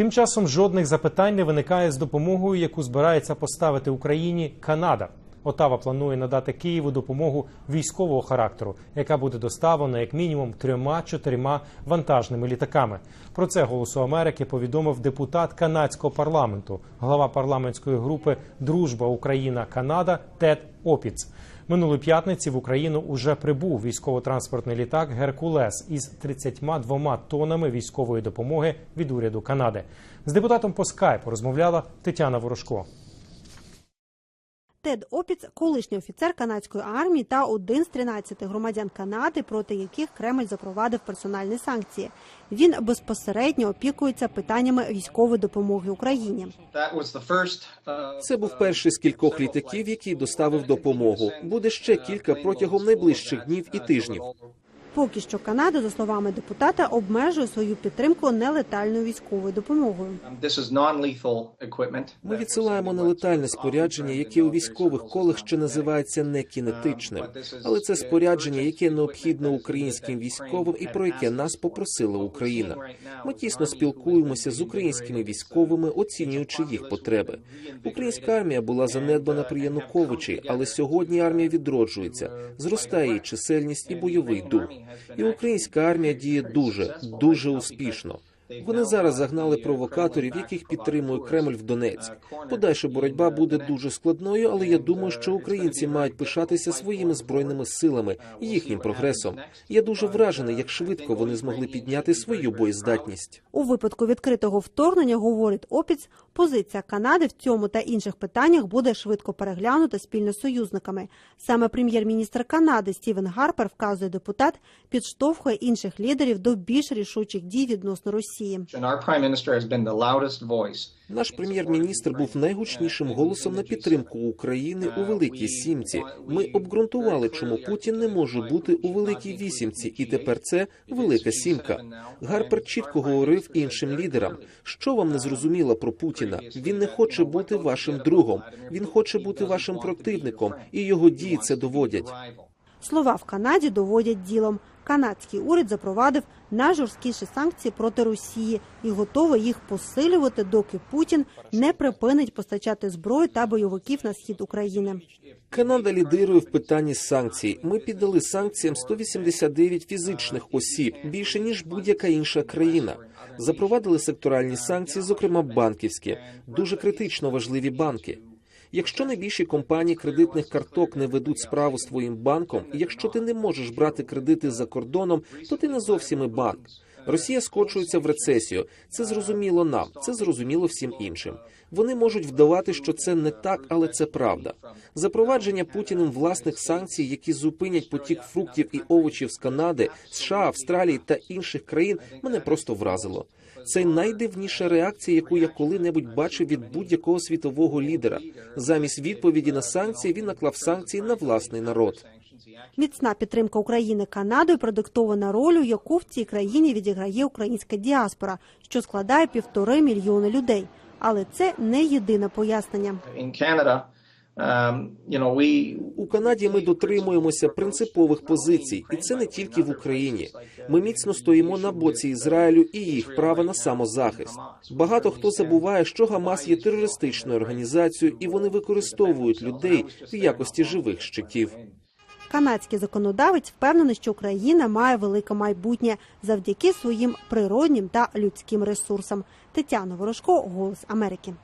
Тим часом жодних запитань не виникає з допомогою, яку збирається поставити Україні Канада. Отава планує надати Києву допомогу військового характеру, яка буде доставлена як мінімум трьома-чотирма вантажними літаками. Про це голосу Америки повідомив депутат канадського парламенту, глава парламентської групи Дружба Україна Канада Тед Опіц. Минулої п'ятниці в Україну уже прибув військово-транспортний літак Геркулес із 32 тонами військової допомоги від уряду Канади. З депутатом по скайпу розмовляла Тетяна Ворожко. Тед Опіц, колишній офіцер канадської армії та один з 13 громадян Канади, проти яких Кремль запровадив персональні санкції. Він безпосередньо опікується питаннями військової допомоги Україні. Uh, Це був перший з кількох літаків, який доставив допомогу. Буде ще кілька протягом найближчих днів і тижнів. Поки що Канада, за словами депутата, обмежує свою підтримку нелетальною військовою допомогою. um. Ми відсилаємо нелетальне спорядження, яке у військових колах ще називається некінетичним. Але це спорядження, яке необхідне українським військовим і про яке нас попросила Україна. Ми тісно спілкуємося з українськими військовими, оцінюючи їх потреби. Українська армія була занедбана при Януковичі, але сьогодні армія відроджується, зростає її чисельність і бойовий дух. І українська армія діє дуже, дуже успішно. Вони зараз загнали провокаторів, яких підтримує Кремль в Донецьк. Подальша боротьба буде дуже складною, але я думаю, що українці мають пишатися своїми збройними силами і їхнім прогресом. Я дуже вражений, як швидко вони змогли підняти свою боєздатність. У випадку відкритого вторгнення, говорить Опіц, позиція Канади в цьому та інших питаннях буде швидко переглянута спільно з союзниками. Саме прем'єр-міністр Канади Стівен Гарпер, вказує депутат, підштовхує інших лідерів до більш рішучих дій відносно Росії. And our prime minister has been. Наш прем'єр-міністр був найгучнішим голосом на підтримку України у Великій Сімці. Ми обґрунтували, чому Путін не може бути у Великій Вісімці, і тепер це Велика Сімка. Гарпер чітко говорив іншим лідерам, що вам не зрозуміло про Путіна. Він не хоче бути вашим другом, він хоче бути вашим противником, і його дії це доводять. Слова в Канаді доводять ділом. Канадський уряд запровадив найжорсткіші санкції проти Росії і готовий їх посилювати, доки Путін не припинить постачати зброю та бойовиків на схід України. Канада лідирує в питанні санкцій. Ми піддали санкціям 189 фізичних осіб більше ніж будь-яка інша країна. Запровадили секторальні санкції, зокрема банківські, дуже критично важливі банки. Якщо найбільші компанії кредитних карток не ведуть справу з твоїм банком, і якщо ти не можеш брати кредити за кордоном, то ти не зовсім і банк. Росія скочується в рецесію. Це зрозуміло нам, це зрозуміло всім іншим. Вони можуть вдавати, що це не так, але це правда. Запровадження Путіним власних санкцій, які зупинять потік фруктів і овочів з Канади, США, Австралії та інших країн, мене просто вразило. Це найдивніша реакція, яку я коли-небудь бачив від будь-якого світового лідера. Замість відповіді на санкції він наклав санкції на власний народ. Міцна підтримка України Канадою продиктована ролью, яку в цій країні відіграє українська діаспора, що складає півтори мільйони людей. Але це не єдине пояснення. Um, У Канаді ми дотримуємося принципових позицій, і це не тільки в Україні. Ми міцно стоїмо на боці Ізраїлю і їх права на самозахист. Багато хто забуває, що Гамас є терористичною організацією, і вони використовують людей в якості живих щитів. Канадський законодавець впевнений, що Україна має велике майбутнє завдяки своїм природнім та людським ресурсам. Тетяна Ворожко, Голос Америки.